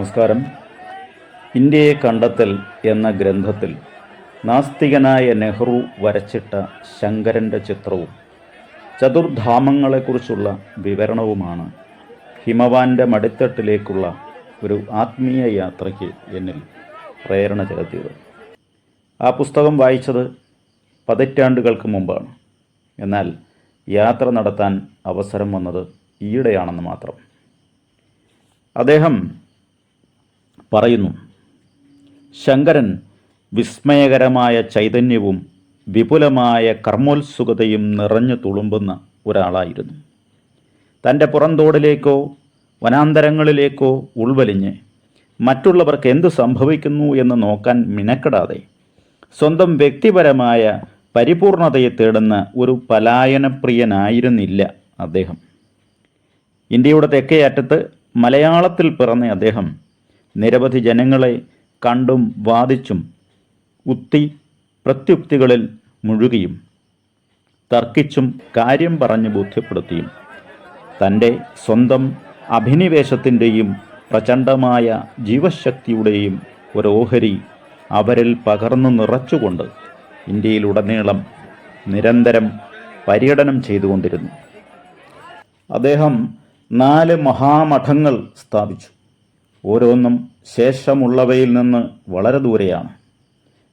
നമസ്കാരം. ഇന്ത്യയെ കണ്ടെത്തൽ എന്ന ഗ്രന്ഥത്തിൽ നാസ്തികനായ നെഹ്റു വരച്ചിട്ട ശങ്കരന്റെ ചിത്രവും ചതുർധാമങ്ങളെക്കുറിച്ചുള്ള വിവരണവുമാണ് ഹിമവാന്റെ മടിത്തട്ടിലേക്കുള്ള ഒരു ആത്മീയ യാത്രയ്ക്ക് എന്നിൽ പ്രേരണ ചെലുത്തിയത്. ആ പുസ്തകം വായിച്ചത് പതിറ്റാണ്ടുകൾക്ക് മുമ്പാണ്. എന്നാൽ യാത്ര നടത്താൻ അവസരം വന്നത് ഈയിടെയാണെന്ന് മാത്രം. അദ്ദേഹം പറയുന്നു. ശങ്കരൻ വിസ്മയകരമായ ചൈതന്യവും വിപുലമായ കർമ്മോത്സുകതയും നിറഞ്ഞു തുളുമ്പുന്ന ഒരാളായിരുന്നു. തന്റെ പുറന്തോടിലേക്കോ വനാന്തരങ്ങളിലേക്കോ ഉൾവലിഞ്ഞ് മറ്റുള്ളവർക്ക് എന്തു സംഭവിക്കുന്നു എന്ന് നോക്കാൻ മിനക്കെടാതെ സ്വന്തം വ്യക്തിപരമായ പരിപൂർണതയെ തേടുന്ന ഒരു പലായനപ്രിയനായിരുന്നില്ല അദ്ദേഹം. ഇന്ത്യയുടെ തെക്കേ അറ്റത്ത് മലയാളത്തിൽ പിറന്ന അദ്ദേഹം നിരവധി ജനങ്ങളെ കണ്ടും വാദിച്ചും ഉത്തി പ്രത്യുക്തികളിൽ മുഴുകിയും തർക്കിച്ചും കാര്യം പറഞ്ഞ് ബോധ്യപ്പെടുത്തിയും തന്റെ സ്വന്തം അഭിനിവേശത്തിന്റെയും പ്രചണ്ഡമായ ജീവശക്തിയുടെയും ഒരു ഓഹരി അവരിൽ പകർന്നു നിറച്ചുകൊണ്ട് ഇന്ത്യയിലുടനീളം നിരന്തരം പര്യടനം ചെയ്തുകൊണ്ടിരുന്നു. അദ്ദേഹം നാല് മഹാമഠങ്ങൾ സ്ഥാപിച്ചു. ഓരോന്നും ശേഷമുള്ളവയിൽ നിന്ന് വളരെ ദൂരെയാണ്.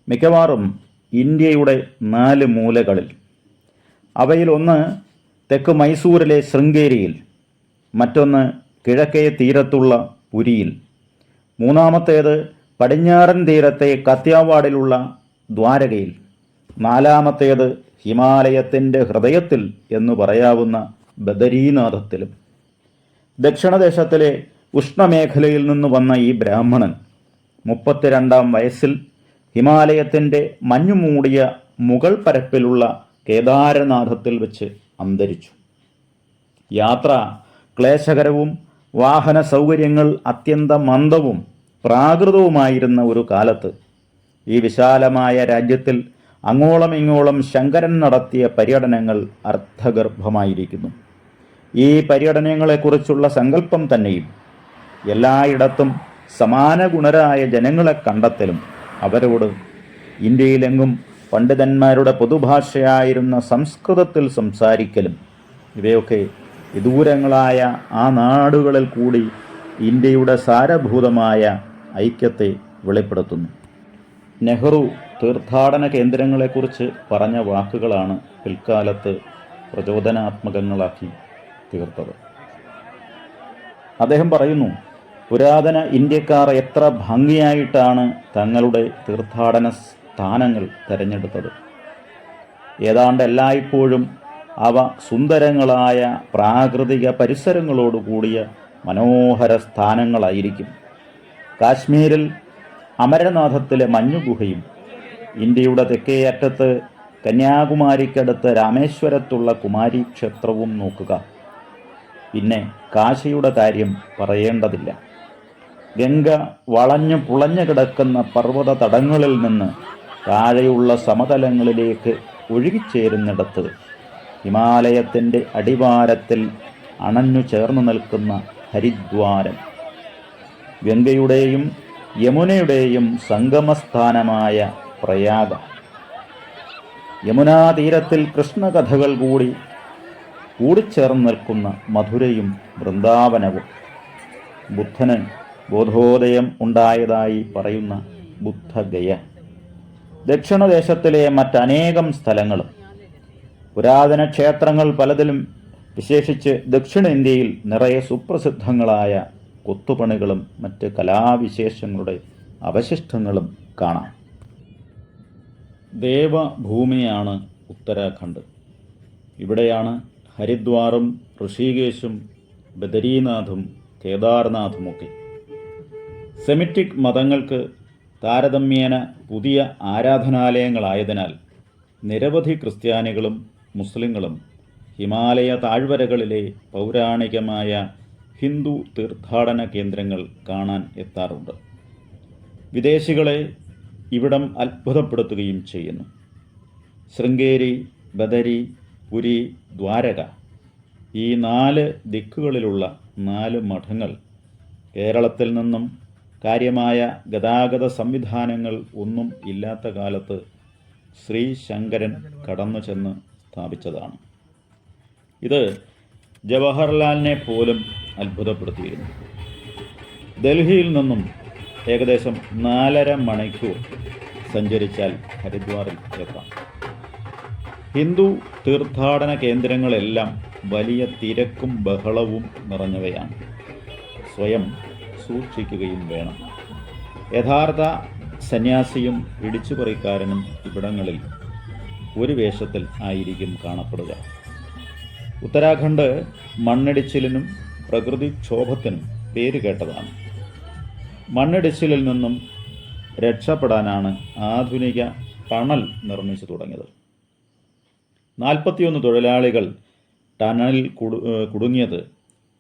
മിക്കവാറും ഇന്ത്യയുടെ നാല് മൂലകളിൽ. അവയിലൊന്ന് തെക്ക് മൈസൂരിലെ ശൃംഗേരിയിൽ മറ്റൊന്ന് കിഴക്കേ തീരത്തുള്ള പുരിയിൽ. മൂന്നാമത്തേത് പടിഞ്ഞാറൻ തീരത്തെ കത്യാവാടിലുള്ള ദ്വാരകയിൽ. നാലാമത്തേത് ഹിമാലയത്തിന്റെ ഹൃദയത്തിൽ എന്ന് പറയാവുന്ന ബദരീനാഥത്തിലും. ദക്ഷിണദേശത്തിലെ ഉഷ്ണമേഖലയിൽ നിന്ന് വന്ന ഈ ബ്രാഹ്മണൻ മുപ്പത്തിരണ്ടാം വയസ്സിൽ ഹിമാലയത്തിന്റെ മഞ്ഞുമൂടിയ മുകൾ പരപ്പിലുള്ള കേദാരനാഥത്തിൽ വെച്ച് അന്തരിച്ചു. യാത്ര ക്ലേശകരവും വാഹന സൗകര്യങ്ങൾ അത്യന്ത മന്ദവും പ്രാകൃതവുമായിരുന്ന ഒരു കാലത്ത് ഈ വിശാലമായ രാജ്യത്തിൽ അങ്ങോളം ഇങ്ങോളം ശങ്കരൻ നടത്തിയ പര്യടനങ്ങൾ അർത്ഥഗർഭമായിരിക്കുന്നു ഈ പര്യടനങ്ങളെക്കുറിച്ചുള്ള സങ്കല്പം തന്നെയും എല്ലായിടത്തും സമാന ഗുണരായ ജനങ്ങളെ കണ്ടെത്തലും അവരോട് ഇന്ത്യയിലെങ്ങും പണ്ഡിതന്മാരുടെ പൊതുഭാഷയായിരുന്ന സംസ്കൃതത്തിൽ സംസാരിക്കലും ഇവയൊക്കെ വിദൂരങ്ങളായ ആ നാടുകളിൽ കൂടി ഇന്ത്യയുടെ സാരഭൂതമായ ഐക്യത്തെ വെളിപ്പെടുത്തുന്നു. നെഹ്റു തീർത്ഥാടന കേന്ദ്രങ്ങളെക്കുറിച്ച് പറഞ്ഞ വാക്കുകളാണ് പിൽക്കാലത്ത് പ്രചോദനാത്മകങ്ങളാക്കി തീർത്തത്. അദ്ദേഹം പറയുന്നു പുരാതന ഇന്ത്യക്കാർ എത്ര ഭംഗിയായിട്ടാണ് തങ്ങളുടെ തീർത്ഥാടന സ്ഥാനങ്ങൾ തിരഞ്ഞെടുത്തത്. ഏതാണ്ട് എല്ലായ്പ്പോഴും അവ സുന്ദരങ്ങളായ പ്രാകൃതിക പരിസരങ്ങളോട് കൂടിയ മനോഹര സ്ഥാനങ്ങളായിരിക്കും. കാശ്മീരിൽ അമരനാഥത്തിലെ മഞ്ഞുഗുഹയും ഇന്ത്യയുടെ തെക്കേ അറ്റത്ത് കന്യാകുമാരിക്കടുത്ത് രാമേശ്വരത്തുള്ള കുമാരി ക്ഷേത്രവും നോക്കുക. പിന്നെ കാശിയുടെ കാര്യം പറയേണ്ടതില്ല. ഗംഗ വളഞ്ഞു പുളഞ്ഞു കിടക്കുന്ന പർവത തടങ്ങളിൽ നിന്ന് താഴെയുള്ള സമതലങ്ങളിലേക്ക് ഒഴുകിച്ചേരുന്നിടത്ത് ഹിമാലയത്തിന്റെ അടിവാരത്തിൽ അണഞ്ഞു ചേർന്നു നിൽക്കുന്ന ഹരിദ്വാരം. ഗംഗയുടെയും യമുനയുടെയും സംഗമസ്ഥാനമായ പ്രയാഗ. യമുനാ തീരത്തിൽ കൃഷ്ണകഥകൾ കൂടി കൂടിച്ചേർന്ന് നിൽക്കുന്ന മധുരയും വൃന്ദാവനവും ബുദ്ധന് ബോധോദയം ഉണ്ടായതായി പറയുന്ന ബുദ്ധഗയ. ദക്ഷിണദേശത്തിലെ മറ്റനേകം സ്ഥലങ്ങളും പുരാതന ക്ഷേത്രങ്ങൾ പലതിലും വിശേഷിച്ച് ദക്ഷിണേന്ത്യയിൽ നിറയെ സുപ്രസിദ്ധങ്ങളായ കൊത്തുപണികളും മറ്റ് കലാവിശേഷങ്ങളുടെ അവശിഷ്ടങ്ങളും കാണാം. ദേവഭൂമിയാണ് ഉത്തരാഖണ്ഡ്. ഇവിടെയാണ് ഹരിദ്വാറും ഋഷികേശും ബദരീനാഥും കേദാർനാഥുമൊക്കെ സെമിറ്റിക് മതങ്ങൾക്ക് താരതമ്യേന പുതിയ ആരാധനാലയങ്ങളായതിനാൽ നിരവധി ക്രിസ്ത്യാനികളും മുസ്ലിങ്ങളും ഹിമാലയ താഴ്വരകളിലെ പൗരാണികമായ ഹിന്ദു തീർത്ഥാടന കേന്ദ്രങ്ങൾ കാണാൻ എത്താറുണ്ട്. വിദേശികളെ ഇവിടം അത്ഭുതപ്പെടുത്തുകയും ചെയ്യുന്നു. ശൃംഗേരി ബദരി പുരി ദ്വാരക ഈ നാല് ദിക്കുകളിലുള്ള നാല് മഠങ്ങൾ കേരളത്തിൽ നിന്നും കാര്യമായ ഗതാഗത സംവിധാനങ്ങൾ ഒന്നും ഇല്ലാത്ത കാലത്ത് ശ്രീ ശങ്കരൻ കടന്നു ചെന്ന് സ്ഥാപിച്ചതാണ്. ഇത് ജവഹർലാലിനെ പോലും അത്ഭുതപ്പെടുത്തിയിരുന്നു. ഡൽഹിയിൽ നിന്നും ഏകദേശം നാലര മണിക്കൂർ സഞ്ചരിച്ചാൽ ഹരിദ്വാറിൽ എത്താം. ഹിന്ദു തീർത്ഥാടന കേന്ദ്രങ്ങളെല്ലാം വലിയ തിരക്കും ബഹളവും നിറഞ്ഞവയാണ്. സ്വയം സൂക്ഷിക്കുകയും വേണം. യഥാർത്ഥ സന്യാസിയും ഇടിച്ചുപറിക്കാരനും ഇവിടങ്ങളിൽ ഒരു വേഷത്തിൽ ആയിരിക്കും കാണപ്പെടുക. ഉത്തരാഖണ്ഡ് മണ്ണിടിച്ചിലിനും പ്രകൃതിക്ഷോഭത്തിനും പേരുകേട്ടതാണ് മണ്ണിടിച്ചിലിൽ നിന്നും രക്ഷപ്പെടാനാണ് ആധുനിക ടണൽ നിർമ്മിച്ചു തുടങ്ങിയത്. നാൽപ്പത്തിയൊന്ന് തൊഴിലാളികൾ ടണലിൽ കുടു കുടുങ്ങിയത്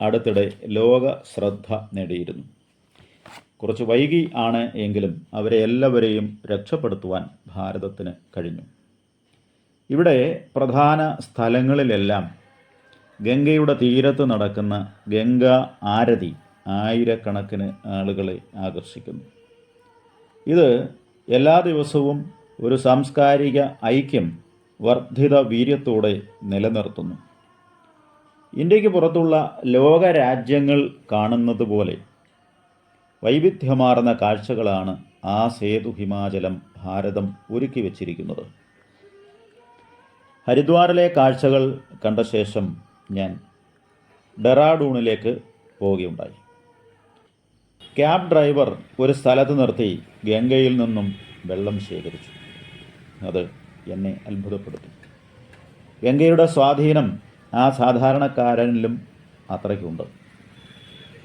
അടുത്തിടെ ലോക ശ്രദ്ധ നേടിയിരുന്നു. കുറച്ച് വൈകി ആണ് എങ്കിലും അവരെ എല്ലാവരെയും രക്ഷപ്പെടുത്തുവാൻ ഭാരതത്തിന് കഴിഞ്ഞു. ഇവിടെ പ്രധാന സ്ഥലങ്ങളിലെല്ലാം ഗംഗയുടെ തീരത്ത് നടക്കുന്ന ഗംഗ ആരതി ആയിരക്കണക്കിന് ആളുകളെ ആകർഷിക്കുന്നു. ഇത് എല്ലാ ദിവസവും ഒരു സാംസ്കാരിക ഐക്യം വർദ്ധിത വീര്യത്തോടെ നിലനിർത്തുന്നു. ഇന്ത്യയ്ക്ക് പുറത്തുള്ള ലോകരാജ്യങ്ങൾ കാണുന്നത് പോലെ വൈവിധ്യമാർന്ന കാഴ്ചകളാണ് ആ സേതു ഹിമാചലം ഭാരതം ഒരുക്കി വച്ചിരിക്കുന്നത്. ഹരിദ്വാറിലെ കാഴ്ചകൾ കണ്ട ശേഷം ഞാൻ ഡെറാഡൂണിലേക്ക് പോവുകയുണ്ടായി. ക്യാബ് ഡ്രൈവർ ഒരു സ്ഥലത്ത് നിർത്തി ഗംഗയിൽ നിന്നും വെള്ളം ശേഖരിച്ചു. അത് എന്നെ അത്ഭുതപ്പെടുത്തി. ഗംഗയുടെ സ്വാധീനം ആ സാധാരണക്കാരനിലും അത്രയ്ക്കുണ്ട്.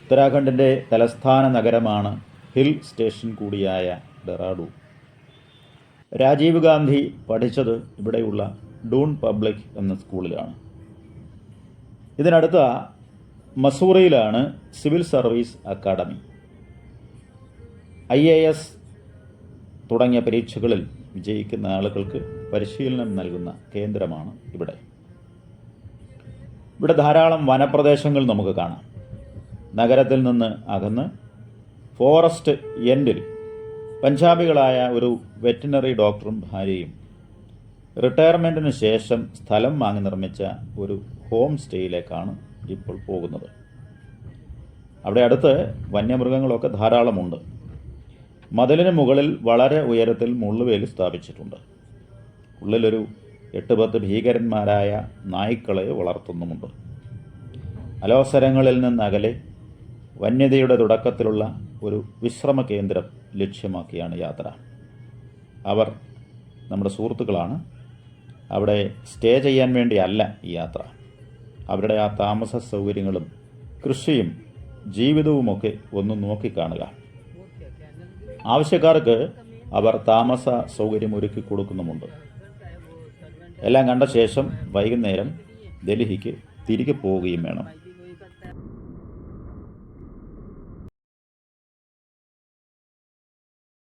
ഉത്തരാഖണ്ഡിന്റെ തലസ്ഥാന നഗരമാണ് ഹിൽ സ്റ്റേഷൻ കൂടിയായ ഡെറാഡൂൺ. രാജീവ് ഗാന്ധി പഠിച്ചത് ഇവിടെയുള്ള ഡൂൺ പബ്ലിക് എന്ന സ്കൂളിലാണ്. ഇതിനടുത്ത മസൂറിയിലാണ് civil service academy I A S തുടങ്ങിയ പരീക്ഷകളിൽ വിജയിക്കുന്ന ആളുകൾക്ക് പരിശീലനം നൽകുന്ന കേന്ദ്രമാണ് ഇവിടെ. ഇവിടെ ധാരാളം വനപ്രദേശങ്ങൾ നമുക്ക് കാണാം. നഗരത്തിൽ നിന്ന് അകന്ന് ഫോറസ്റ്റ് എൻഡിൽ പഞ്ചാബികളായ ഒരു വെറ്റിനറി ഡോക്ടറും ഭാര്യയും റിട്ടയർമെന്റിന് ശേഷം സ്ഥലം വാങ്ങി നിർമ്മിച്ച ഒരു ഹോം സ്റ്റേയിലേക്കാണ് ഇപ്പോൾ പോകുന്നത്. അവിടെ അടുത്ത് വന്യമൃഗങ്ങളൊക്കെ ധാരാളമുണ്ട്. മതിലിന് മുകളിൽ വളരെ ഉയരത്തിൽ മുള്ളുവേലി സ്ഥാപിച്ചിട്ടുണ്ട്. ഉള്ളിലൊരു എട്ട് പത്ത് ഭീകരന്മാരായ നായ്ക്കളെ വളർത്തുന്നുമുണ്ട്. അലോസരങ്ങളിൽ നിന്നകലെ വന്യതയുടെ തുടക്കത്തിലുള്ള ഒരു വിശ്രമ കേന്ദ്രം ലക്ഷ്യമാക്കിയാണ് യാത്ര. അവർ നമ്മുടെ സുഹൃത്തുക്കളാണ്. അവിടെ സ്റ്റേ ചെയ്യാൻ വേണ്ടിയല്ല ഈ യാത്ര. അവരുടെ ആ താമസ സൗകര്യങ്ങളും കൃഷിയും ജീവിതവുമൊക്കെ ഒന്ന് നോക്കിക്കാണുക. ആവശ്യക്കാർക്ക് അവർ താമസ സൗകര്യം ഒരുക്കി കൊടുക്കുന്നുമുണ്ട്. എല്ലാം കണ്ട ശേഷം വൈകുന്നേരം ഡൽഹിക്ക് തിരികെ പോവുകയും വേണം.